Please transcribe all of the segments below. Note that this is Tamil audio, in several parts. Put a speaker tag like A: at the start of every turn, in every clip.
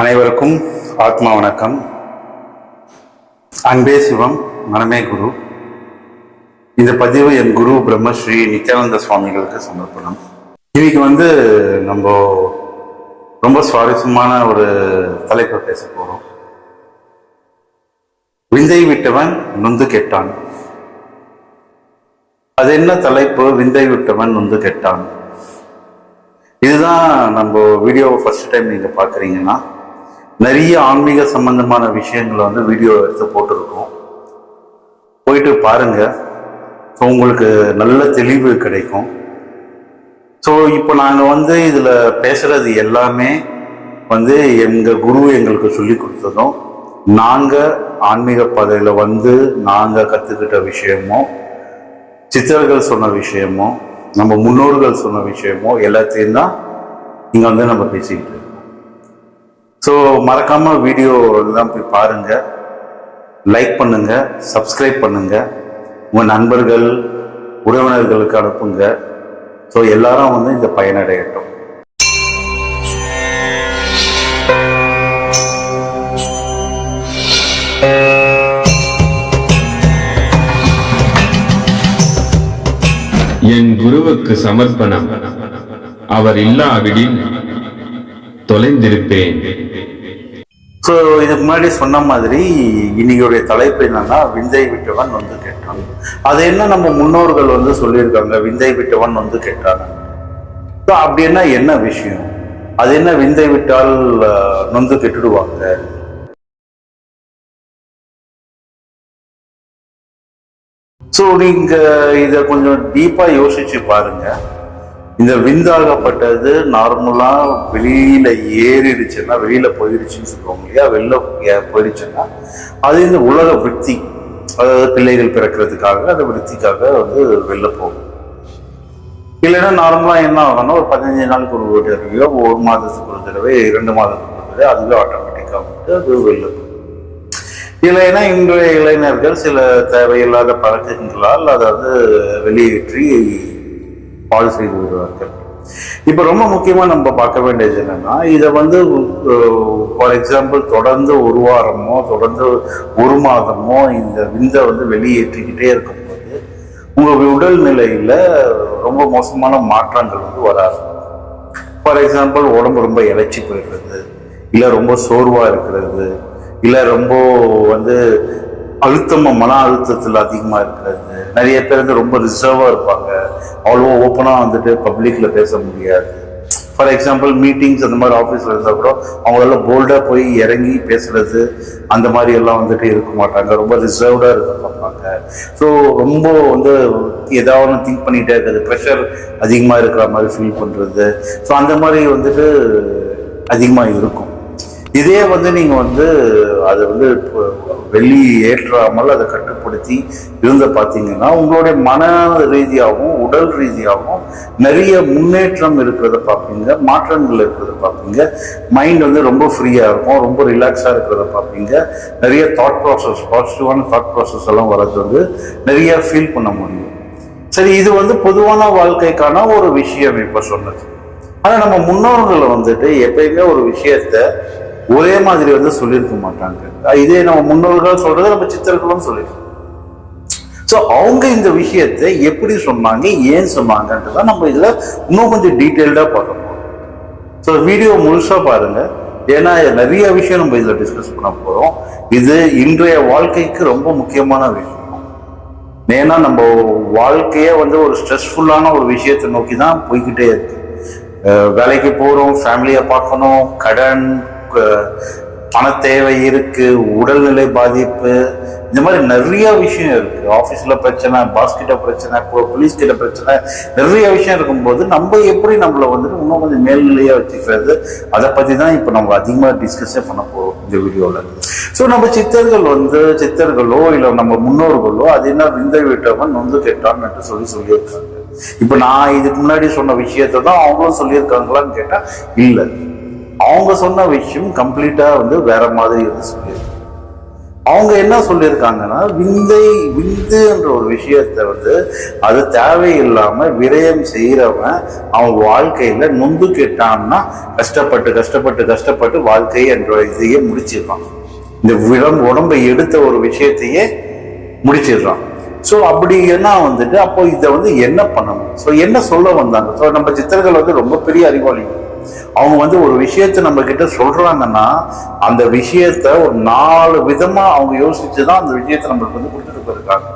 A: அனைவருக்கும் ஆத்மா வணக்கம். அன்பே சிவம் மனமே குரு. இந்த பதிவு என் குரு பிரம்மஸ்ரீ நித்யானந்த சுவாமிகளுக்கு சமர்ப்பணம். இன்னைக்கு வந்து நம்ம ரொம்ப சுவாரஸ்யமான ஒரு தலைப்பை பேச போறோம். விந்தை விட்டவன் நொந்து கெட்டான். அது என்ன தலைப்பு? விந்தை விட்டவன் நொந்து கெட்டான். இதுதான் நம்ம வீடியோவை ஃபர்ஸ்ட் டைம் நீங்கள் பார்க்குறீங்கன்னா நிறைய ஆன்மீக சம்பந்தமான விஷயங்களை வந்து வீடியோ எடுத்து போட்டிருக்கோம். போயிட்டு பாருங்க. ஸோ உங்களுக்கு நல்ல தெளிவு கிடைக்கும். ஸோ இப்போ நாங்கள் வந்து இதில் பேசுகிறது எல்லாமே வந்து எங்கள் குரு எங்களுக்கு சொல்லி கொடுத்ததும் நாங்கள் ஆன்மீக பாதையில் வந்து நாங்கள் கற்றுக்கிட்ட விஷயமோ சித்தர்கள் சொன்ன விஷயமோ நம்ம முன்னோர்கள் சொன்ன விஷயமோ எல்லாத்தையும் தான் இங்கே வந்து நம்ம பேசிக்கிட்டு இருக்கோம். ஸோ மறக்காம வீடியோ எல்லாம் போய் பாருங்க. லைக் பண்ணுங்க சப்ஸ்கிரைப் பண்ணுங்க. உங்கள் நண்பர்கள் உறவினர்களுக்கு அனுப்புங்க. ஸோ எல்லாரும் வந்து இந்த பயனடையட்டும்.
B: என் குருவுக்கு சமர்ப்பணம். அவர் இல்லாவிடில் தொலைந்திருப்பேன்.
A: ஸோ இதுக்கு முன்னாடி சொன்ன மாதிரி இன்னைக்குடைய தலைப்பு என்னன்னா விந்தை விட்டவன் வந்து கேட்டான். அது என்ன நம்ம முன்னோர்கள் வந்து சொல்லியிருக்காங்க விந்தை விட்டவன் வந்து கேட்டான். ஸோ அப்படின்னா என்ன விஷயம்? அது என்ன விந்தை விட்டால் நொந்து கெட்டுடுவாங்க? ஸோ நீங்க இதை கொஞ்சம் டீப்பா யோசிச்சு பாருங்க. இந்த விந்தாகப்பட்டது நார்மலா வெளியில ஏறிடுச்சுன்னா வெளியில போயிடுச்சுன்னு சொல்லுவாங்க இல்லையா? வெளில ஏ- போயிடுச்சுன்னா அது இந்த உலக விருத்தி அதாவது பிள்ளைகள் பிறக்கிறதுக்காக அந்த விருத்திக்காக வந்து வெளில போகும். இல்லைன்னா நார்மலா என்ன ஆகும்னா ஒரு பதினஞ்சு நாளுக்கு ஒரு தடவையோ ஒரு மாதத்துக்கு ஒரு தடவை இரண்டு மாதத்துக்கு ஒரு தடவை அதுவே ஆட்டோமேட்டிக்காக வந்து அது வெளில போகும். இல்லைன்னா இன்றைய இளைஞர்கள் சில தேவையில்லாத பழக்கங்களால் அதாவது வெளியேற்றி பால் செய்து விடுவார்கள். இப்போ ரொம்ப முக்கியமாக நம்ம பார்க்க வேண்டியது என்னன்னா இதை வந்து ஃபார் எக்ஸாம்பிள் தொடர்ந்து ஒரு வாரமோ தொடர்ந்து ஒரு மாதமோ இந்த விந்தை வந்து வெளியேற்றிக்கிட்டே இருக்கும்போது உங்கள் உடல் நிலையில் ரொம்ப மோசமான மாற்றங்கள் வந்து வராது ஃபார் எக்ஸாம்பிள் உடம்பு ரொம்ப இழைச்சி போயிடுறது இல்லை ரொம்ப சோர்வாக இருக்கிறது இல்லை ரொம்ப வந்து அழுத்தமாக மன அழுத்தத்தில் அதிகமாக இருக்கிறது. நிறைய பேர் வந்து ரொம்ப ரிசர்வாக இருப்பாங்க. அவ்வளோ ஓப்பனாக வந்துட்டு பப்ளிக்கில் பேச முடியாது. ஃபார் எக்ஸாம்பிள் மீட்டிங்ஸ் அந்த மாதிரி ஆஃபீஸில் இருந்தால் கூட அவங்களால போல்டாக போய் இறங்கி பேசுறது அந்த மாதிரி எல்லாம் வந்துட்டு இருக்க மாட்டாங்க. ரொம்ப ரிசர்வ்டாக இருக்க பார்ப்பாங்க ஸோ ரொம்ப வந்து ஏதாவது திங்க் பண்ணிகிட்டே இருக்கிறது ப்ரெஷர் அதிகமாக இருக்கிற மாதிரி ஃபீல் பண்ணுறது ஸோ அந்த மாதிரி வந்துட்டு அதிகமாக இருக்கும். இதே வந்து நீங்கள் வந்து அதை வந்து இப்போ வெளி ஏற்றாமல் அதை கட்டுப்படுத்தி இருந்த பார்த்தீங்கன்னா உங்களுடைய மன ரீதியாகவும் உடல் ரீதியாகவும் நிறைய முன்னேற்றம் இருக்கிறத பார்ப்பீங்க மாற்றங்கள் இருக்கிறத பார்ப்பீங்க. மைண்ட் வந்து ரொம்ப ஃப்ரீயாக இருக்கும் ரொம்ப ரிலாக்ஸாக இருக்கிறத பார்ப்பீங்க. நிறைய தாட் ப்ராசஸ் பாசிட்டிவான தாட் ப்ராசஸ் எல்லாம் வர்றது வந்து நிறைய ஃபீல் பண்ண முடியும். சரி இது வந்து பொதுவான வாழ்க்கைக்கான ஒரு விஷயம் இப்போ சொன்னது. ஆனால் நம்ம முன்னோர்களை வந்துட்டு எப்பயுமே ஒரு விஷயத்த ஒரே மாதிரி வந்து சொல்லியிருக்க மாட்டாங்க. இதே நம்ம முன்னோர்கள் சொல்றது நம்ம சித்தர்களும் சொல்லியிருக்கோம். ஸோ அவங்க இந்த விஷயத்தை எப்படி சொன்னாங்க ஏன் சொன்னாங்கன்ட்டு தான் நம்ம இதில் இன்னும் கொஞ்சம் டீட்டெயில்டாக பார்க்க போகிறோம் ஸோ வீடியோ முழுசாக பாருங்க. ஏன்னா நிறைய விஷயம் நம்ம இதில் டிஸ்கஸ் பண்ண போகிறோம் இது இன்றைய வாழ்க்கைக்கு ரொம்ப முக்கியமான விஷயம். ஏன்னா நம்ம வாழ்க்கையே வந்து ஒரு ஸ்ட்ரெஸ்ஃபுல்லான ஒரு விஷயத்தை நோக்கி தான் போய்கிட்டே இருக்கு. வேலைக்கு போகிறோம் ஃபேமிலியை பார்க்கணும் கடன் பண தேவை இருக்கு உடல்நிலை பாதிப்பு இந்த மாதிரி நிறைய விஷயம் இருக்கு. ஆஃபீஸில் பிரச்சனை பாஸ்கிட்ட பிரச்சனை போலீஸ் கிட்ட பிரச்சனை நிறைய விஷயம் இருக்கும்போது நம்ம எப்படி நம்மளை வந்துட்டு இன்னும் கொஞ்சம் மேல்நிலையாக வச்சுக்கிறது அதை பற்றி தான் இப்போ நம்ம அதிகமாக டிஸ்கஸே பண்ண போகிறோம் இந்த வீடியோவில் ஸோ நம்ம சித்தர்கள் வந்து சித்தர்களோ இல்லை நம்ம முன்னோர்களோ அது என்ன விந்த விட்டவன் நொந்து என்று சொல்லி சொல்லியிருக்காங்க. இப்போ நான் இதுக்கு முன்னாடி சொன்ன விஷயத்தை தான் அவங்களும் சொல்லியிருக்காங்களான்னு கேட்டால் இல்லை. அவங்க சொன்ன விஷயம் கம்ப்ளீட்டாக வந்து வேற மாதிரி வந்து சொல்லியிருக்கு. அவங்க என்ன சொல்லியிருக்காங்கன்னா விந்தை விந்து என்ற ஒரு விஷயத்தை வந்து அது தேவையில்லாமல் விரயம் செய்கிறவன் அவன் வாழ்க்கையில் நொந்து கெட்டான்னா கஷ்டப்பட்டு கஷ்டப்பட்டு கஷ்டப்பட்டு வாழ்க்கை என்ற இதையே முடிச்சிடுறான். இந்த விடம் உடம்பை எடுத்த ஒரு விஷயத்தையே முடிச்சிடுறான். ஸோ அப்படி என்ன வந்துட்டு அப்போ இதை வந்து என்ன பண்ணணும்? ஸோ என்ன சொல்ல வந்தாங்க? ஸோ நம்ம சித்தர்கள் வந்து ரொம்ப பெரிய அறிவாளிகள். அவங்க வந்து ஒரு விஷயத்த நம்ம கிட்ட சொல்றாங்கன்னா அந்த விஷயத்த ஒரு நாலு விதமா அவங்க யோசிச்சு தான் அந்த விஷயத்தை நம்மளுக்கு வந்து கொடுத்துட்டு போயிருக்காங்க.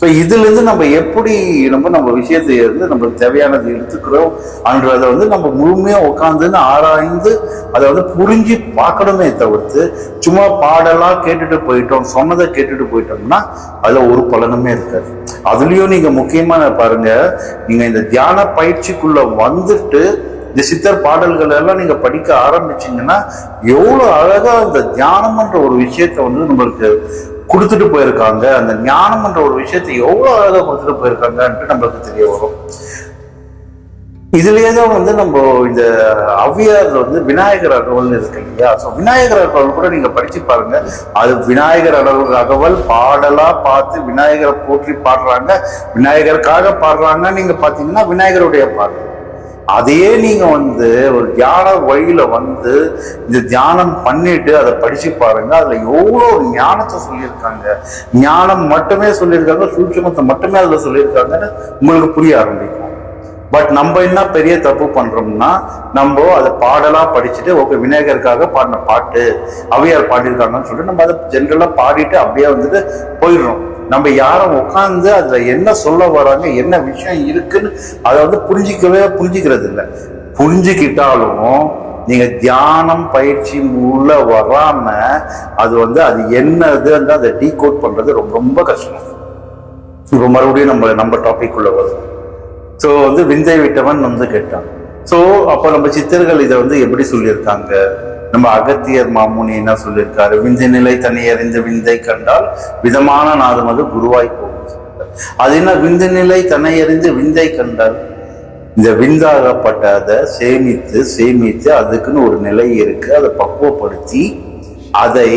A: ஸோ இதுலேருந்து நம்ம எப்படி நம்ம நம்ம விஷயத்தை இருந்து நம்மளுக்கு தேவையானது எடுத்துக்கிறோம் அன்றதை வந்து நம்ம முழுமையாக உட்காந்துன்னு ஆராய்ந்து அதை வந்து புரிஞ்சு பார்க்கணுமே தவிர்த்து சும்மா பாடலாக கேட்டுட்டு போயிட்டோம் சொன்னதை கேட்டுட்டு போயிட்டோம்னா அதில் ஒரு பலனுமே இருக்காது. அதுலேயும் நீங்கள் முக்கியமான பாருங்கள் நீங்கள் இந்த தியான பயிற்சிக்குள்ளே வந்துட்டு இந்த சித்தர் பாடல்கள் எல்லாம் நீங்க படிக்க ஆரம்பிச்சீங்கன்னா எவ்வளவு அழகா இந்த தியானம்ன்ற ஒரு விஷயத்த வந்து நம்மளுக்கு கொடுத்துட்டு போயிருக்காங்க. அந்த ஞானம்ன்ற ஒரு விஷயத்த எவ்வளவு அழகா கொடுத்துட்டு போயிருக்காங்கன்ட்டு நம்மளுக்கு தெரிய வரும். இதுலேயே தான் வந்து நம்ம இந்த அவ்வியாரில் வந்து விநாயகர் அகவல் இருக்கு இல்லையா? ஸோ விநாயகர் அகவல் கூட நீங்கள் படித்து பாருங்க. அது விநாயகர் அகவல் அகவல் பாடலாக பார்த்து விநாயகரை போற்றி பாடுறாங்க. விநாயகருக்காக பாடுறாங்க நீங்கள் பார்த்தீங்கன்னா விநாயகருடைய பாடல். அதையே நீங்க வந்து ஒரு தியான வழியில வந்து இந்த தியானம் பண்ணிட்டு அதை படிச்சு பாருங்க. அதுல எவ்வளோ ஞானத்தை சொல்லியிருக்காங்க. ஞானம் மட்டுமே சொல்லியிருக்காங்க சூட்சமத்தை மட்டுமே அதுல சொல்லியிருக்காங்கன்னு உங்களுக்கு புரிய ஆரம்பிக்கும். பட் நம்ம என்ன பெரிய தப்பு பண்றோம்னா நம்ம அதை பாடலா படிச்சுட்டு ஓகே விநாயகருக்காக பாடின பாட்டு அவையார் பாடியிருக்காங்கன்னு சொல்லிட்டு நம்ம அதை ஜென்ரலா பாடிட்டு அப்படியே வந்துட்டு போயிடுறோம். நம்ம யாரும் உட்காந்து அதுல என்ன சொல்ல வராங்க என்ன விஷயம் இருக்குன்னு அதை வந்து புரிஞ்சிக்கவே புரிஞ்சிக்கிறது இல்லை. புரிஞ்சுக்கிட்டாலும் நீங்க தியானம் பயிற்சி உள்ள வராம அது வந்து அது என்னதுன்னு அதை டீகோட் பண்றது ரொம்ப ரொம்ப கஷ்டம். இப்போ மறுபடியும் நம்ம நம்ம டாபிக் உள்ள வரும் ஸோ வந்து விந்தை விட்டவன் வந்து கேட்டான். ஸோ அப்போ நம்ம சித்தர்கள் இதை வந்து எப்படி சொல்லியிருக்காங்க? நம்ம அகத்தியர் மாமுனி என்ன சொல்லியிருக்காரு விந்தை நிலை தனி விந்தை கண்டால் விதமான நாதம் அது குருவாய் போகும். அது என்ன விந்து நிலை தன்னை அறிந்து விந்தை கண்டால்? இந்த விந்தாகப்பட்ட அதை சேமித்து சேமித்து அதுக்குன்னு ஒரு நிலை இருக்கு. அதை பக்குவப்படுத்தி அதை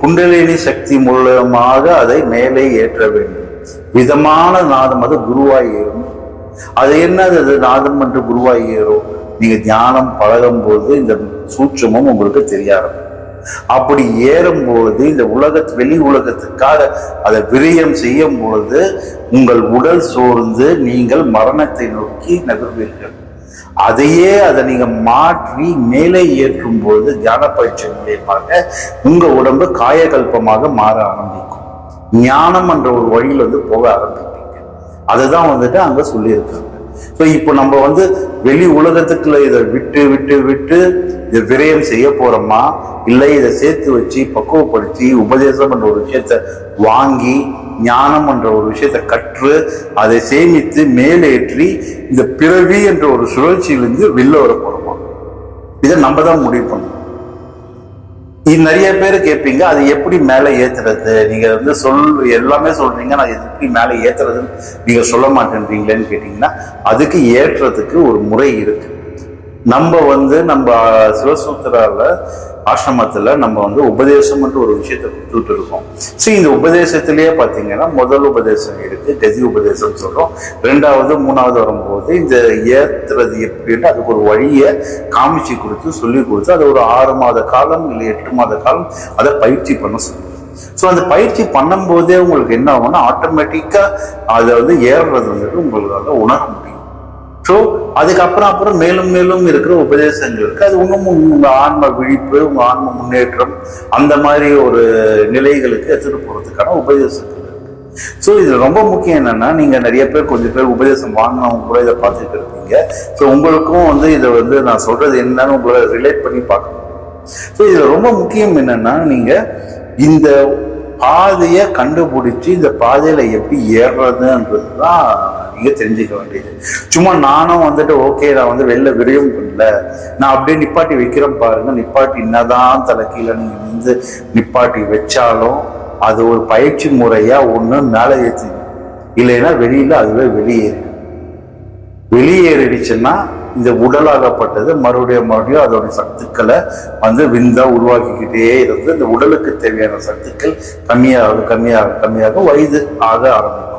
A: குண்டலினி சக்தி மூலமாக அதை மேலே ஏற்ற வேண்டும். விதமான நாதம் அது குருவாய் ஏறும். அது என்னது அது நாதம் என்று குருவாய் ஏறும்? நீங்க தியானம் பழகும் போது இந்த சூட்சமும் உங்களுக்கு தெரிய ஆரம்பிக்கும் அப்படி ஏறும்பொழுது இந்த உலக வெளி உலகத்துக்காக அதை விரயம் செய்யும் பொழுது உங்கள் உடல் சோர்ந்து நீங்கள் மரணத்தை நோக்கி நகர்வீர்கள். அதையே அதை நீங்க மாற்றி மேலே ஏற்றும் பொழுது தியான பயிற்சி மூலியமாக உங்க உடம்பு காயகல்பமாக மாற ஆரம்பிக்கும். ஞானம் என்ற ஒரு வழியில் வந்து போக ஆரம்பிப்பீங்க. அதுதான் வந்துட்டு அங்க சொல்லியிருக்காங்க. ஸோ இப்போ நம்ம வந்து வெளி உலகத்துக்குள்ள இதை விட்டு விட்டு விட்டு இதை விரயம் செய்ய போறோமா? இல்லை இதை சேர்த்து வச்சு பக்குவப்படுத்தி உபதேசம் என்ற ஒரு விஷயத்த வாங்கி ஞானம் என்ற ஒரு விஷயத்தை கற்று அதை சேமித்து மேலேற்றி இந்த பிறவி என்ற ஒரு சுழற்சியிலிருந்து வெளில வர போறோமா? இதை நம்ம தான் முடிவு பண்ணணும். இது நிறைய பேர் கேட்பீங்க அது எப்படி மேலே ஏத்துறது? நீங்க வந்து சொல் எல்லாமே சொல்றீங்க நான் இது எப்படி மேலே ஏத்துறதுன்னு நீங்க சொல்ல மாட்டேன்றீங்களேன்னு கேட்டீங்கன்னா அதுக்கு ஏற்றுறதுக்கு ஒரு முறை இருக்கு. நம்ம வந்து நம்ம சிவசூத்திரால ஆசிரமத்துல நம்ம வந்து உபதேசம்ன்ற ஒரு விஷயத்தை கொடுத்துட்டு இருக்கோம் சரி இந்த உபதேசத்திலேயே பார்த்தீங்கன்னா முதல் உபதேசம் இருக்கு கதி உபதேசம் சொல்றோம். ரெண்டாவது மூணாவது வரும்போது இந்த ஏத்துறது எப்படின்னு அதுக்கு ஒரு வழியை காமிச்சு கொடுத்து சொல்லி கொடுத்து அதை ஒரு ஆறு மாத காலம் இல்லை எட்டு மாத காலம் அதை பயிற்சி பண்ண சொல்லுவோம் ஸோ அந்த பயிற்சி பண்ணும்போதே உங்களுக்கு என்ன ஆகும்னா ஆட்டோமேட்டிக்காக அதை வந்து ஏறுறது வந்துட்டு உங்களால் உணர முடியும். ஸோ அதுக்கப்புறம் அப்புறம் மேலும் மேலும் இருக்கிற உபதேசங்களுக்கு அது இன்னும் உங்கள் ஆன்ம விழிப்பு உங்கள் ஆன்ம முன்னேற்றம் அந்த மாதிரி ஒரு நிலைகளுக்கு எடுத்துகிட்டு போகிறதுக்கான உபதேசங்கள் ஸோ இது ரொம்ப முக்கியம் என்னென்னா நீங்கள் நிறைய பேர் கொஞ்சம் பேர் உபதேசம் வாங்கினவங்க கூட இதை பார்த்துட்டு இருப்பீங்க. ஸோ உங்களுக்கும் வந்து இதை வந்து நான் சொல்கிறது என்னன்னு உங்களை ரிலேட் பண்ணி பார்க்கணும். ஸோ இதில் ரொம்ப முக்கியம் என்னென்னா நீங்கள் இந்த பாதையை கண்டுபிடிச்சி இந்த பாதையில் எப்படி ஏறுறதுன்றது தான் நீங்க தெரிஞ்சுக்க வேண்டியது. சும்மா நானும் வந்துட்டு ஓகே நான் வந்து வெளில விரையும் பண்ணல நான் அப்படியே நிப்பாட்டி வைக்கிறேன் பாருங்க. நிப்பாட்டி என்னதான் தலை கீழே நீங்க வந்து நிப்பாட்டி வச்சாலும் அது ஒரு பயிற்சி முறையா ஒண்ணு மேலே ஏற்றி இல்லைன்னா வெளியில அதுவே வெளியேறிடும். வெளியேறிடுச்சுன்னா இந்த உடலாகப்பட்டது மறுபடியும் மறுபடியும் அதோட சத்துக்களை வந்து விந்தா உருவாக்கிக்கிட்டே இருந்து இந்த உடலுக்கு தேவையான சத்துக்கள் கம்மியாக கம்மியாக கம்மியாக வயது ஆக ஆரம்பிக்கும்.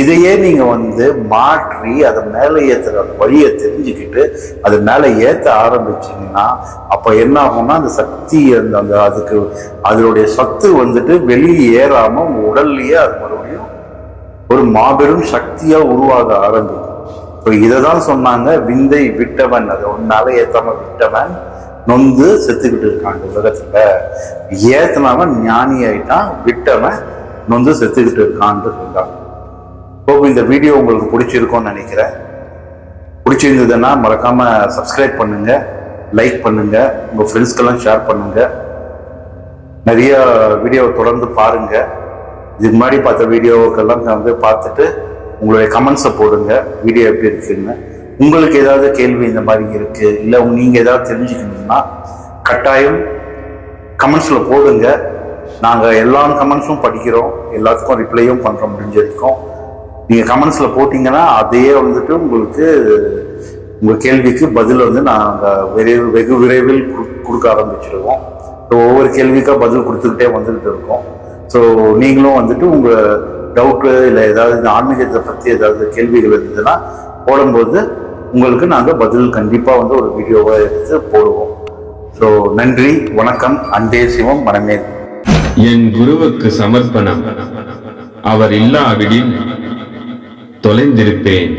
A: இதையே நீங்க வந்து மாற்றி அதை மேலே ஏத்துற அந்த வழியை தெரிஞ்சுக்கிட்டு அது மேலே ஏத்த ஆரம்பிச்சீங்கன்னா அப்ப என்ன ஆகும்னா அந்த சக்தி அந்த அந்த அதுக்கு அதனுடைய சத்து வந்துட்டு வெளியே ஏறாம உடல்லையே அது மறுபடியும் ஒரு மாபெரும் சக்தியா உருவாக ஆரம்பிக்கும். இப்போ இதை தான் சொன்னாங்க விந்தை விட்டவன். அது ஒன்னால ஏத்தாம விட்டவன் நொந்து செத்துக்கிட்டு இருக்கான் இந்த உலகத்துல. ஏத்தனவன் ஞானி ஆயிட்டான் விட்டவன் நொந்து செத்துக்கிட்டு இருக்கான்ட்டு சொல்றாங்க ஹோப் இந்த வீடியோ உங்களுக்கு பிடிச்சிருக்கும்னு நினைக்கிறேன். பிடிச்சிருந்ததுன்னா மறக்காமல் சப்ஸ்கிரைப் பண்ணுங்கள் லைக் பண்ணுங்கள் உங்கள் ஃப்ரெண்ட்ஸ்க்கெல்லாம் ஷேர் பண்ணுங்கள் நிறைய வீடியோவை தொடர்ந்து பாருங்கள் இதுக்கு முன்னாடி பார்த்த வீடியோக்கெல்லாம் வந்து பார்த்துட்டு உங்களுடைய கமெண்ட்ஸை போடுங்க. வீடியோ எப்படி இருக்குன்னு. உங்களுக்கு ஏதாவது கேள்வி இந்த மாதிரி இருக்குது இல்லை நீங்கள் ஏதாவது தெரிஞ்சுக்கணும்னா கட்டாயம் கமெண்ட்ஸில் போடுங்க. நாங்கள் எல்லா கமெண்ட்ஸும் படிக்கிறோம். எல்லாத்துக்கும் ரிப்ளையும் பண்ணுற முடிஞ்ச வரைக்கும். நீங்கள் கமெண்ட்ஸில் போட்டிங்கன்னா அதையே வந்துட்டு உங்களுக்கு உங்கள் கேள்விக்கு பதில் வந்து நாங்கள் விரைவு வெகு விரைவில் கொடுக்க ஆரம்பிச்சிருவோம். ஸோ ஒவ்வொரு கேள்விக்கும் பதில் கொடுத்துக்கிட்டே வந்துக்கிட்டு இருக்கோம். ஸோ நீங்களும் வந்துட்டு உங்கள் டவுட்டு இல்லை ஏதாவது இந்த ஆன்மீகத்தை பற்றி ஏதாவது கேள்விகள் இருந்ததுன்னா போடும்போது உங்களுக்கு நாங்கள் பதில் கண்டிப்பாக வந்து ஒரு வீடியோவை எடுத்து போடுவோம். ஸோ நன்றி வணக்கம் அன்பே சிவம் மனமே.
B: என் குருவுக்கு சமர்ப்பணம். அவர் இல்லாவிடின் தொலைந்திருப்பேன்.